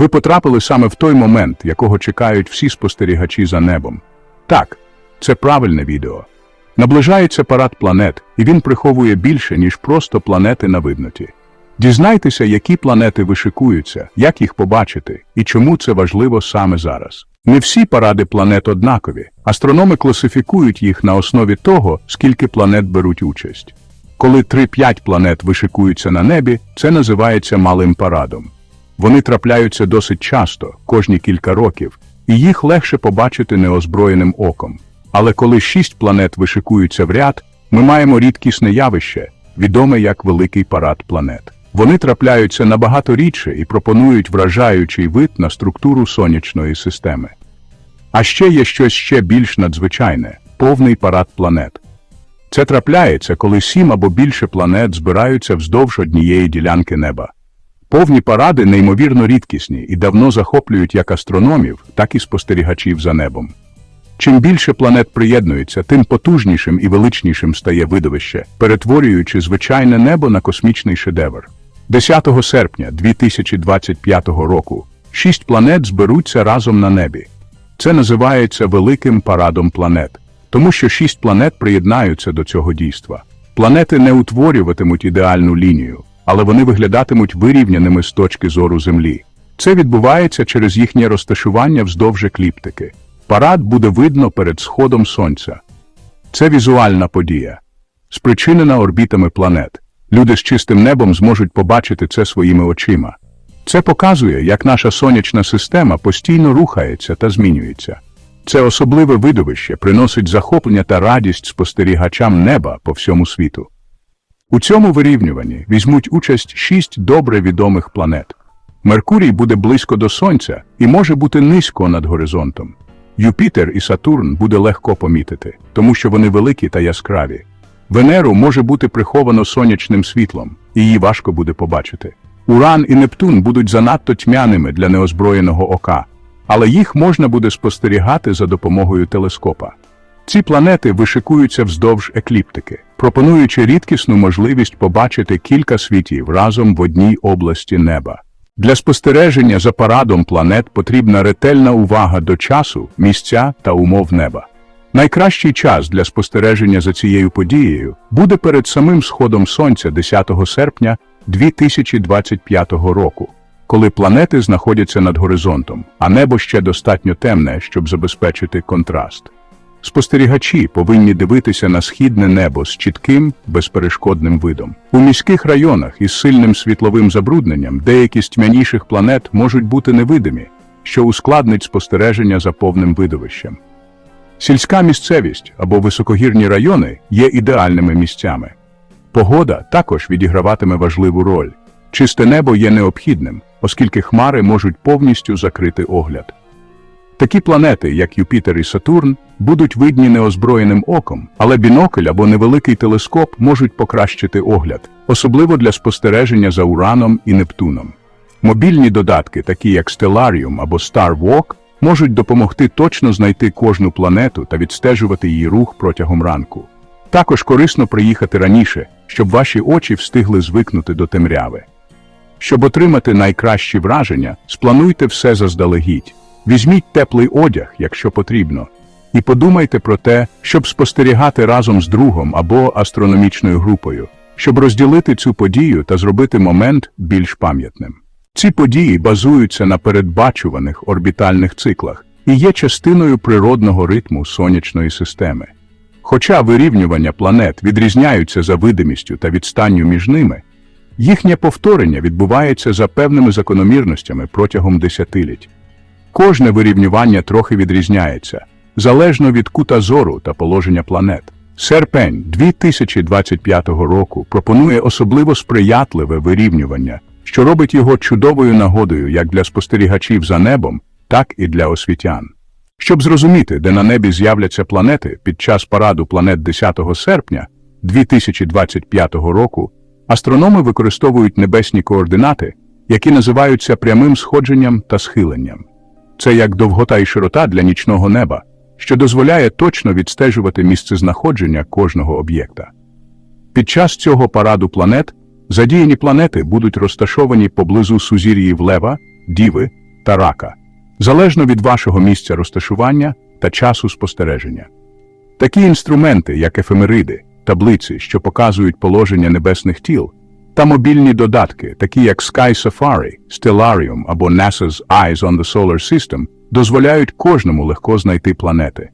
Ви потрапили саме в той момент, якого чекають всі спостерігачі за небом. Так, це правильне відео. Наближається парад планет, і він приховує більше, ніж просто планети на видноті. Дізнайтеся, які планети вишикуються, як їх побачити і чому це важливо саме зараз. Не всі паради планет однакові. Астрономи класифікують їх на основі того, скільки планет беруть участь. Коли 3-5 планет вишикуються на небі, це називається малим парадом. Вони трапляються досить часто, кожні кілька років, і їх легше побачити неозброєним оком. Але коли шість планет вишикуються в ряд, ми маємо рідкісне явище, відоме як Великий парад планет. Вони трапляються набагато рідше і пропонують вражаючий вид на структуру сонячної системи. А ще є щось ще більш надзвичайне повний парад планет. Це трапляється, коли сім або більше планет збираються вздовж однієї ділянки неба. Повні паради неймовірно рідкісні і давно захоплюють як астрономів, так і спостерігачів за небом. Чим більше планет приєднується, тим потужнішим і величнішим стає видовище, перетворюючи звичайне небо на космічний шедевр. 10 серпня 2025 року шість планет зберуться разом на небі. Це називається Великим парадом планет, тому що шість планет приєднаються до цього дійства. Планети не утворюватимуть ідеальну лінію, але вони виглядатимуть вирівняними з точки зору Землі. Це відбувається через їхнє розташування вздовж екліптики. Парад буде видно перед сходом Сонця. Це візуальна подія, спричинена орбітами планет. Люди з чистим небом зможуть побачити це своїми очима. Це показує, як наша сонячна система постійно рухається та змінюється. Це особливе видовище приносить захоплення та радість спостерігачам неба по всьому світу. У цьому вирівнюванні візьмуть участь шість добре відомих планет. Меркурій буде близько до Сонця і може бути низько над горизонтом. Юпітер і Сатурн буде легко помітити, тому що вони великі та яскраві. Венеру може бути приховано сонячним світлом, і її важко буде побачити. Уран і Нептун будуть занадто тьмяними для неозброєного ока, але їх можна буде спостерігати за допомогою телескопа. Ці планети вишикуються вздовж екліптики, пропонуючи рідкісну можливість побачити кілька світів разом в одній області неба. Для спостереження за парадом планет потрібна ретельна увага до часу, місця та умов неба. Найкращий час для спостереження за цією подією буде перед самим сходом Сонця 10 серпня 2025 року, коли планети знаходяться над горизонтом, а небо ще достатньо темне, щоб забезпечити контраст. Спостерігачі повинні дивитися на східне небо з чітким, безперешкодним видом. У міських районах із сильним світловим забрудненням деякі з тьмяніших планет можуть бути невидимі, що ускладнить спостереження за повним видовищем. Сільська місцевість або високогірні райони є ідеальними місцями. Погода також відіграватиме важливу роль. Чисте небо є необхідним, оскільки хмари можуть повністю закрити огляд. Такі планети, як Юпітер і Сатурн, будуть видні неозброєним оком, але бінокль або невеликий телескоп можуть покращити огляд, особливо для спостереження за Ураном і Нептуном. Мобільні додатки, такі як Stellarium або StarWalk, можуть допомогти точно знайти кожну планету та відстежувати її рух протягом ранку. Також корисно приїхати раніше, щоб ваші очі встигли звикнути до темряви. Щоб отримати найкращі враження, сплануйте все заздалегідь. Візьміть теплий одяг, якщо потрібно, і подумайте про те, щоб спостерігати разом з другом або астрономічною групою, щоб розділити цю подію та зробити момент більш пам'ятним. Ці події базуються на передбачуваних орбітальних циклах і є частиною природного ритму сонячної системи. Хоча вирівнювання планет відрізняються за видимістю та відстанню між ними, їхнє повторення відбувається за певними закономірностями протягом десятиліть. Кожне вирівнювання трохи відрізняється, залежно від кута зору та положення планет. Серпень 2025 року пропонує особливо сприятливе вирівнювання, що робить його чудовою нагодою як для спостерігачів за небом, так і для освітян. Щоб зрозуміти, де на небі з'являться планети під час параду планет 10 серпня 2025 року, астрономи використовують небесні координати, які називаються прямим сходженням та схиленням. Це як довгота і широта для нічного неба, що дозволяє точно відстежувати місцезнаходження кожного об'єкта. Під час цього параду планет задіяні планети будуть розташовані поблизу сузір'їв Лева, Діви, та рака, залежно від вашого місця розташування та часу спостереження. Такі інструменти, як ефемериди, таблиці, що показують положення небесних тіл, та мобільні додатки, такі як Sky Safari, Stellarium або NASA's Eyes on the Solar System, дозволяють кожному легко знайти планети.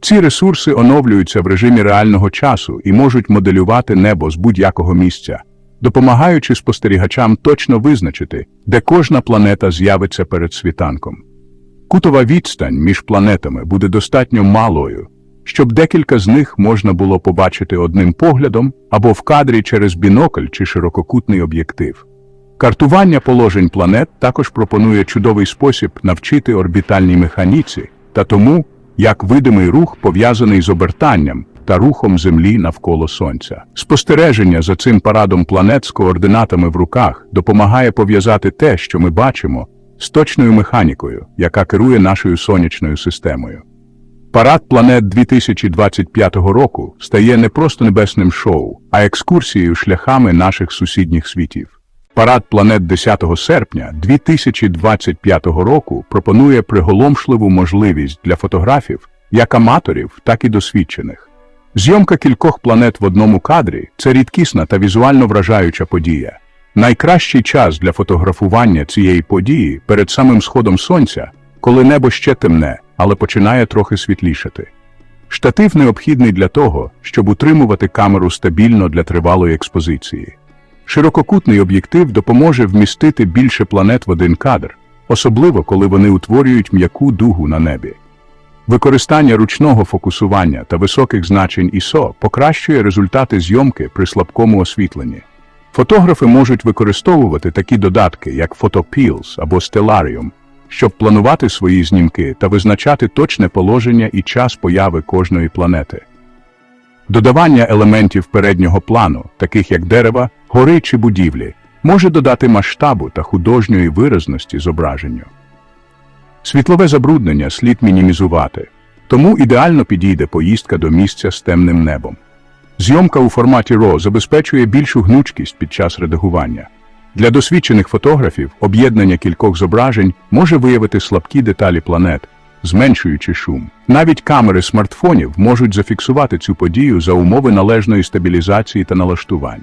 Ці ресурси оновлюються в режимі реального часу і можуть моделювати небо з будь-якого місця, допомагаючи спостерігачам точно визначити, де кожна планета з'явиться перед світанком. Кутова відстань між планетами буде достатньо малою, щоб декілька з них можна було побачити одним поглядом або в кадрі через бінокль чи ширококутний об'єктив. Картування положень планет також пропонує чудовий спосіб навчити орбітальній механіці та тому, як видимий рух пов'язаний з обертанням та рухом Землі навколо Сонця. Спостереження за цим парадом планет з координатами в руках допомагає пов'язати те, що ми бачимо, з точною механікою, яка керує нашою сонячною системою. Парад планет 2025 року стає не просто небесним шоу, а екскурсією шляхами наших сусідніх світів. Парад планет 10 серпня 2025 року пропонує приголомшливу можливість для фотографів, як аматорів, так і досвідчених. Зйомка кількох планет в одному кадрі це рідкісна та візуально вражаюча подія. Найкращий час для фотографування цієї події перед самим сходом сонця, коли небо ще темне, але починає трохи світлішати. Штатив необхідний для того, щоб утримувати камеру стабільно для тривалої експозиції. Ширококутний об'єктив допоможе вмістити більше планет в один кадр, особливо коли вони утворюють м'яку дугу на небі. Використання ручного фокусування та високих значень ISO покращує результати зйомки при слабкому освітленні. Фотографи можуть використовувати такі додатки, як Photopills або Stellarium, щоб планувати свої знімки та визначати точне положення і час появи кожної планети. Додавання елементів переднього плану, таких як дерева, гори чи будівлі, може додати масштабу та художньої виразності зображенню. Світлове забруднення слід мінімізувати, тому ідеально підійде поїздка до місця з темним небом. Зйомка у форматі RAW забезпечує більшу гнучкість під час редагування. Для досвідчених фотографів об'єднання кількох зображень може виявити слабкі деталі планет, зменшуючи шум. Навіть камери смартфонів можуть зафіксувати цю подію за умови належної стабілізації та налаштувань.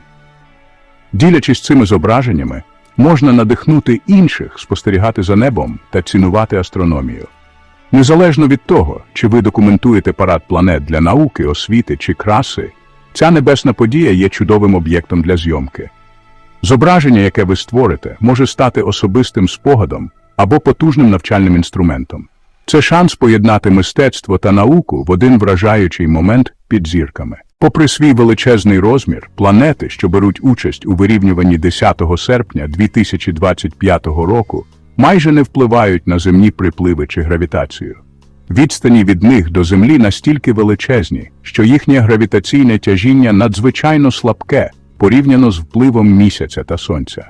Ділячись цими зображеннями, можна надихнути інших спостерігати за небом та цінувати астрономію. Незалежно від того, чи ви документуєте парад планет для науки, освіти чи краси, ця небесна подія є чудовим об'єктом для зйомки. Зображення, яке ви створите, може стати особистим спогадом або потужним навчальним інструментом. Це шанс поєднати мистецтво та науку в один вражаючий момент під зірками. Попри свій величезний розмір, планети, що беруть участь у вирівнюванні 10 серпня 2025 року, майже не впливають на земні припливи чи гравітацію. Відстані від них до Землі настільки величезні, що їхнє гравітаційне тяжіння надзвичайно слабке порівняно з впливом місяця та сонця.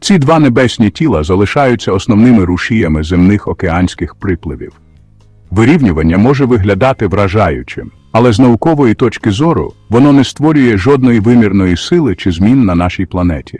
Ці два небесні тіла залишаються основними рушіями земних океанських припливів. Вирівнювання може виглядати вражаючим, але з наукової точки зору воно не створює жодної вимірної сили чи змін на нашій планеті.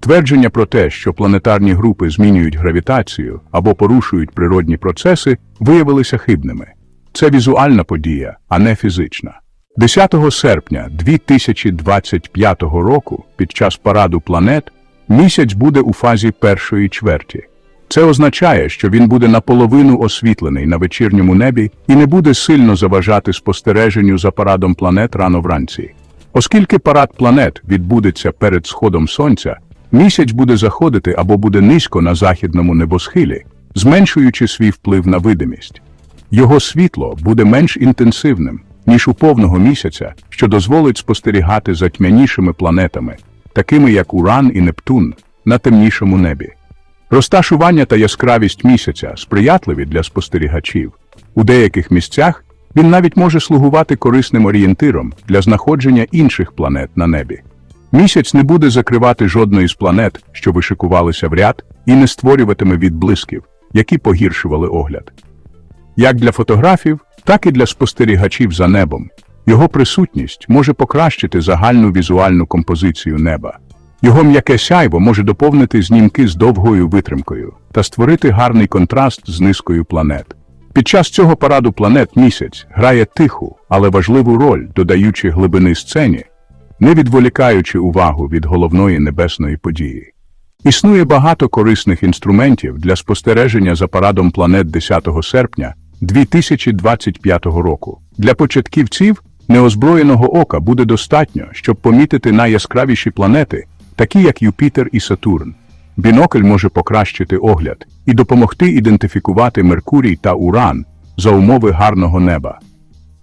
Твердження про те, що планетарні групи змінюють гравітацію або порушують природні процеси, виявилися хибними. Це візуальна подія, а не фізична. 10 серпня 2025 року, під час параду планет, місяць буде у фазі першої чверті. Це означає, що він буде наполовину освітлений на вечірньому небі і не буде сильно заважати спостереженню за парадом планет рано вранці. Оскільки парад планет відбудеться перед сходом сонця, місяць буде заходити або буде низько на західному небосхилі, зменшуючи свій вплив на видимість. Його світло буде менш інтенсивним, ніж у повного місяця, що дозволить спостерігати за тьмянішими планетами, такими як Уран і Нептун, на темнішому небі. Розташування та яскравість місяця сприятливі для спостерігачів. У деяких місцях він навіть може слугувати корисним орієнтиром для знаходження інших планет на небі. Місяць не буде закривати жодної з планет, що вишикувалися в ряд, і не створюватиме відблисків, які погіршували огляд. Як для фотографів, так і для спостерігачів за небом. Його присутність може покращити загальну візуальну композицію неба. Його м'яке сяйво може доповнити знімки з довгою витримкою та створити гарний контраст з низкою планет. Під час цього параду планет місяць грає тиху, але важливу роль, додаючи глибини сцені, не відволікаючи увагу від головної небесної події. Існує багато корисних інструментів для спостереження за парадом планет 10 серпня 2025 року. Для початківців неозброєного ока буде достатньо, щоб помітити найяскравіші планети, такі як Юпітер і Сатурн. Бінокль може покращити огляд і допомогти ідентифікувати Меркурій та Уран за умови гарного неба.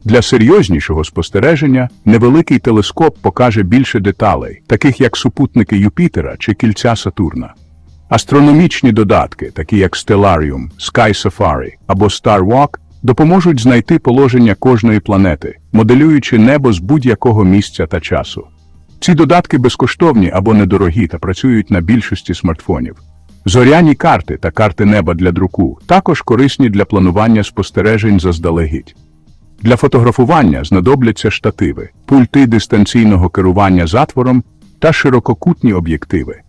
Для серйознішого спостереження невеликий телескоп покаже більше деталей, таких як супутники Юпітера чи кільця Сатурна. Астрономічні додатки, такі як Stellarium, Sky Safari або Star Walk, допоможуть знайти положення кожної планети, моделюючи небо з будь-якого місця та часу. Ці додатки безкоштовні або недорогі та працюють на більшості смартфонів. Зоряні карти та карти неба для друку також корисні для планування спостережень заздалегідь. Для фотографування знадобляться штативи, пульти дистанційного керування затвором та ширококутні об'єктиви.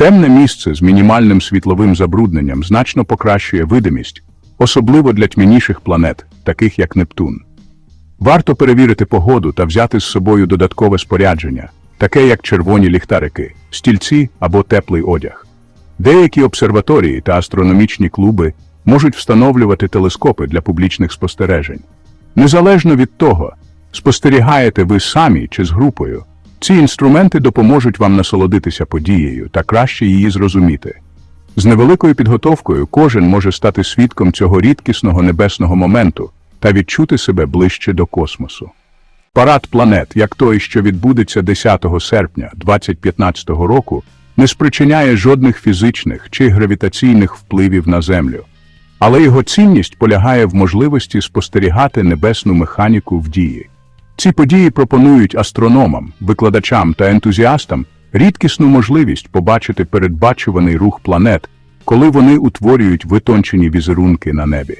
Темне місце з мінімальним світловим забрудненням значно покращує видимість, особливо для тьмяніших планет, таких як Нептун. Варто перевірити погоду та взяти з собою додаткове спорядження, таке як червоні ліхтарики, стільці або теплий одяг. Деякі обсерваторії та астрономічні клуби можуть встановлювати телескопи для публічних спостережень. Незалежно від того, спостерігаєте ви самі чи з групою, ці інструменти допоможуть вам насолодитися подією та краще її зрозуміти. З невеликою підготовкою кожен може стати свідком цього рідкісного небесного моменту та відчути себе ближче до космосу. Парад планет, як той, що відбудеться 10 серпня 2015 року, не спричиняє жодних фізичних чи гравітаційних впливів на Землю. Але його цінність полягає в можливості спостерігати небесну механіку в дії. Ці події пропонують астрономам, викладачам та ентузіастам рідкісну можливість побачити передбачуваний рух планет, коли вони утворюють витончені візерунки на небі.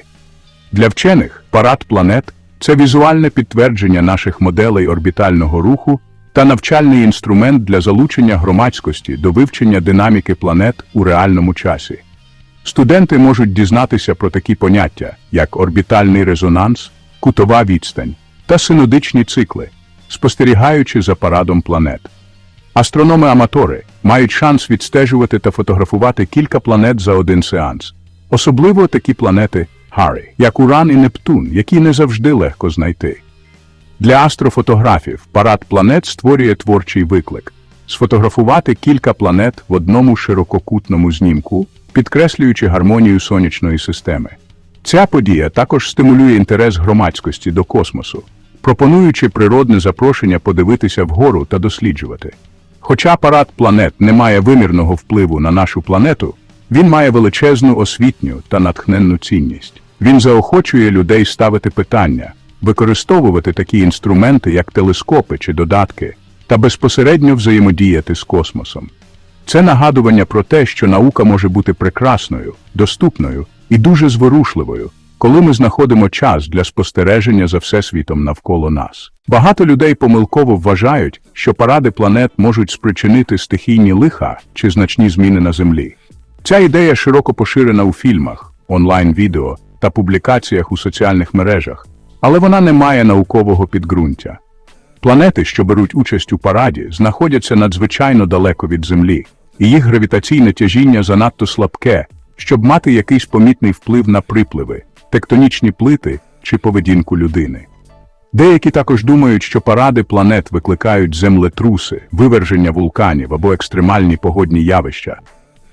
Для вчених парад планет це візуальне підтвердження наших моделей орбітального руху та навчальний інструмент для залучення громадськості до вивчення динаміки планет у реальному часі. Студенти можуть дізнатися про такі поняття, як орбітальний резонанс, кутова відстань та синодичні цикли, спостерігаючи за парадом планет. Астрономи-аматори мають шанс відстежувати та фотографувати кілька планет за один сеанс, особливо такі планети Гаррі, як Уран і Нептун, які не завжди легко знайти. Для астрофотографів парад планет створює творчий виклик сфотографувати кілька планет в одному ширококутному знімку, підкреслюючи гармонію сонячної системи. Ця подія також стимулює інтерес громадськості до космосу, пропонуючи природне запрошення подивитися вгору та досліджувати. Хоча парад планет не має вимірного впливу на нашу планету, він має величезну освітню та натхненну цінність. Він заохочує людей ставити питання, використовувати такі інструменти, як телескопи чи додатки, та безпосередньо взаємодіяти з космосом. Це нагадування про те, що наука може бути прекрасною, доступною і дуже зворушливою, коли ми знаходимо час для спостереження за всесвітом навколо нас. Багато людей помилково вважають, що паради планет можуть спричинити стихійні лиха чи значні зміни на Землі. Ця ідея широко поширена у фільмах, онлайн-відео та публікаціях у соціальних мережах, але вона не має наукового підґрунтя. Планети, що беруть участь у параді, знаходяться надзвичайно далеко від Землі, і їх гравітаційне тяжіння занадто слабке, щоб мати якийсь помітний вплив на припливи, тектонічні плити чи поведінку людини. Деякі також думають, що паради планет викликають землетруси, виверження вулканів або екстремальні погодні явища.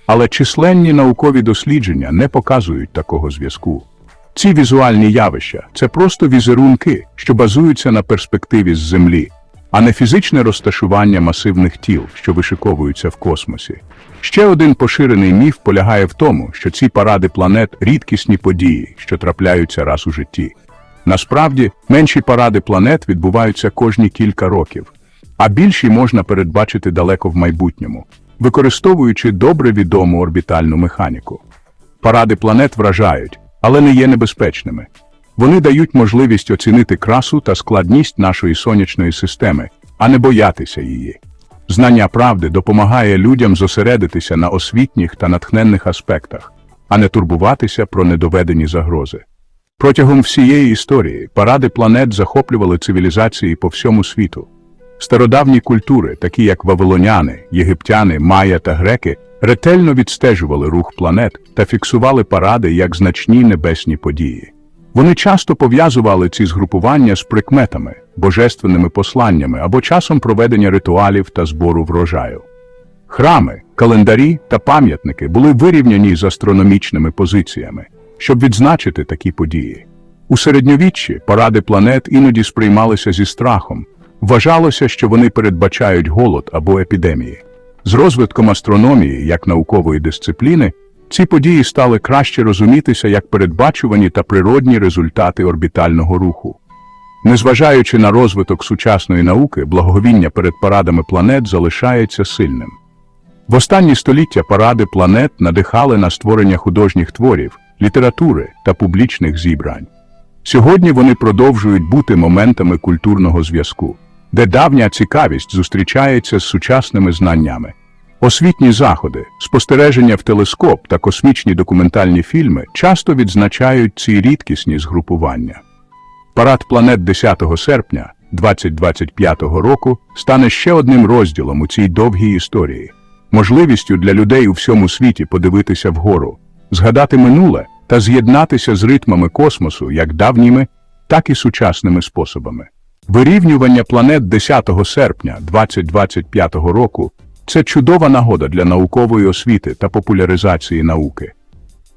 Але численні наукові дослідження не показують такого зв'язку. Ці візуальні явища це просто візерунки, що базуються на перспективі з Землі, а не фізичне розташування масивних тіл, що вишиковуються в космосі. Ще один поширений міф полягає в тому, що ці паради планет рідкісні події, що трапляються раз у житті. Насправді, менші паради планет відбуваються кожні кілька років, а більші можна передбачити далеко в майбутньому, використовуючи добре відому орбітальну механіку. Паради планет вражають, але не є небезпечними. Вони дають можливість оцінити красу та складність нашої сонячної системи, а не боятися її. Знання правди допомагає людям зосередитися на освітніх та натхненних аспектах, а не турбуватися про недоведені загрози. Протягом всієї історії паради планет захоплювали цивілізації по всьому світу. Стародавні культури, такі як вавилоняни, єгиптяни, майя та греки, ретельно відстежували рух планет та фіксували паради як значні небесні події. Вони часто пов'язували ці згрупування з прикметами, божественними посланнями або часом проведення ритуалів та збору врожаю. Храми, календарі та пам'ятники були вирівняні з астрономічними позиціями, щоб відзначити такі події. У середньовіччі паради планет іноді сприймалися зі страхом. Вважалося, що вони передбачають голод або епідемії. З розвитком астрономії як наукової дисципліни ці події стали краще розумітися як передбачувані та природні результати орбітального руху. Незважаючи на розвиток сучасної науки, благовіння перед парадами планет залишається сильним. В останні століття паради планет надихали на створення художніх творів, літератури та публічних зібрань. Сьогодні вони продовжують бути моментами культурного зв'язку, де давня цікавість зустрічається з сучасними знаннями. Освітні заходи, спостереження в телескоп та космічні документальні фільми часто відзначають ці рідкісні згрупування. Парад планет 10 серпня 2025 року стане ще одним розділом у цій довгій історії, можливістю для людей у всьому світі подивитися вгору, згадати минуле та з'єднатися з ритмами космосу як давніми, так і сучасними способами. Вирівнювання планет 10 серпня 2025 року це чудова нагода для наукової освіти та популяризації науки.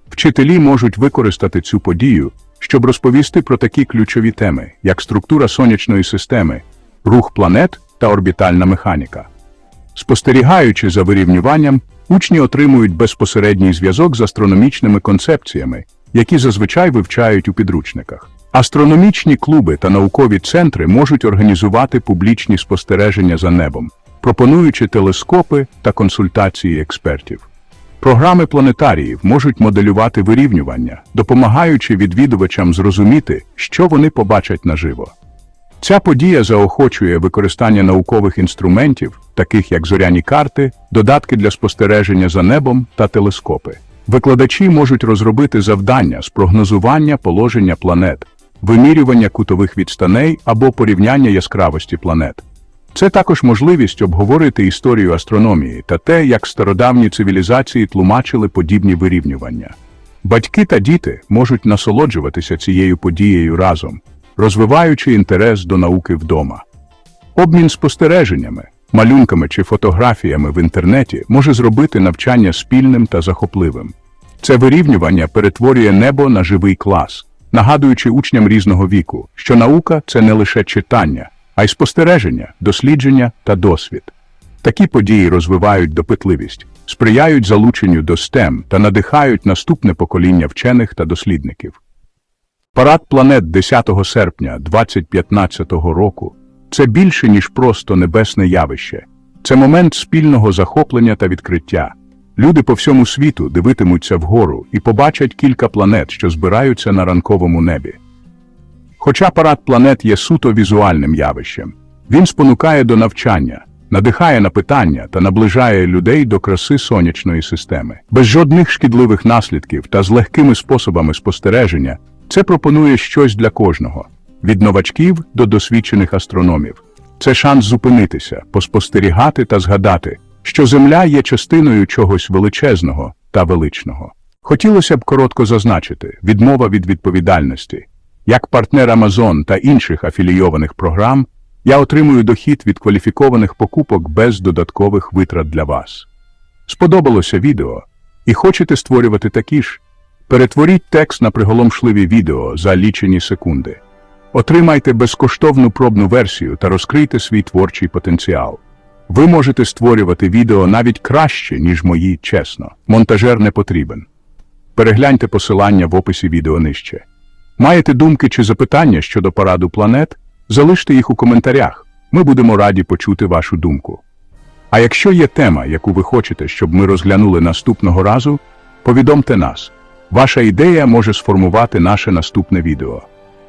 Вчителі можуть використати цю подію, щоб розповісти про такі ключові теми, як структура сонячної системи, рух планет та орбітальна механіка. Спостерігаючи за вирівнюванням, учні отримують безпосередній зв'язок з астрономічними концепціями, які зазвичай вивчають у підручниках. Астрономічні клуби та наукові центри можуть організувати публічні спостереження за небом, пропонуючи телескопи та консультації експертів. Програми планетаріїв можуть моделювати вирівнювання, допомагаючи відвідувачам зрозуміти, що вони побачать наживо. Ця подія заохочує використання наукових інструментів, таких як зоряні карти, додатки для спостереження за небом та телескопи. Викладачі можуть розробити завдання з прогнозування положення планет, вимірювання кутових відстаней або порівняння яскравості планет. Це також можливість обговорити історію астрономії та те, як стародавні цивілізації тлумачили подібні вирівнювання. Батьки та діти можуть насолоджуватися цією подією разом, розвиваючи інтерес до науки вдома. Обмін спостереженнями, малюнками чи фотографіями в інтернеті може зробити навчання спільним та захопливим. Це вирівнювання перетворює небо на живий клас, нагадуючи учням різного віку, що наука це не лише читання, а й спостереження, дослідження та досвід. Такі події розвивають допитливість, сприяють залученню до STEM та надихають наступне покоління вчених та дослідників. Парад планет 10 серпня 2015 року це більше, ніж просто небесне явище. Це момент спільного захоплення та відкриття. Люди по всьому світу дивитимуться вгору і побачать кілька планет, що збираються на ранковому небі. Хоча парад планет є суто візуальним явищем, він спонукає до навчання, надихає на питання та наближає людей до краси сонячної системи. Без жодних шкідливих наслідків та з легкими способами спостереження це пропонує щось для кожного від новачків до досвідчених астрономів. Це шанс зупинитися, поспостерігати та згадати, що Земля є частиною чогось величезного та величного. Хотілося б коротко зазначити відмова від відповідальності. Як партнер Amazon та інших афілійованих програм, я отримую дохід від кваліфікованих покупок без додаткових витрат для вас. Сподобалося відео? І хочете створювати такі ж? Перетворіть текст на приголомшливі відео за лічені секунди. Отримайте безкоштовну пробну версію та розкрийте свій творчий потенціал. Ви можете створювати відео навіть краще, ніж мої, чесно. Монтажер не потрібен. Перегляньте посилання в описі відео нижче. Маєте думки чи запитання щодо параду планет? Залиште їх у коментарях. Ми будемо раді почути вашу думку. А якщо є тема, яку ви хочете, щоб ми розглянули наступного разу, повідомте нас. Ваша ідея може сформувати наше наступне відео.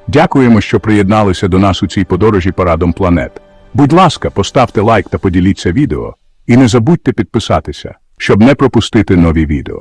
Дякуємо, що приєдналися до нас у цій подорожі парадом планет. Будь ласка, поставте лайк та поділіться відео. І не забудьте підписатися, щоб не пропустити нові відео.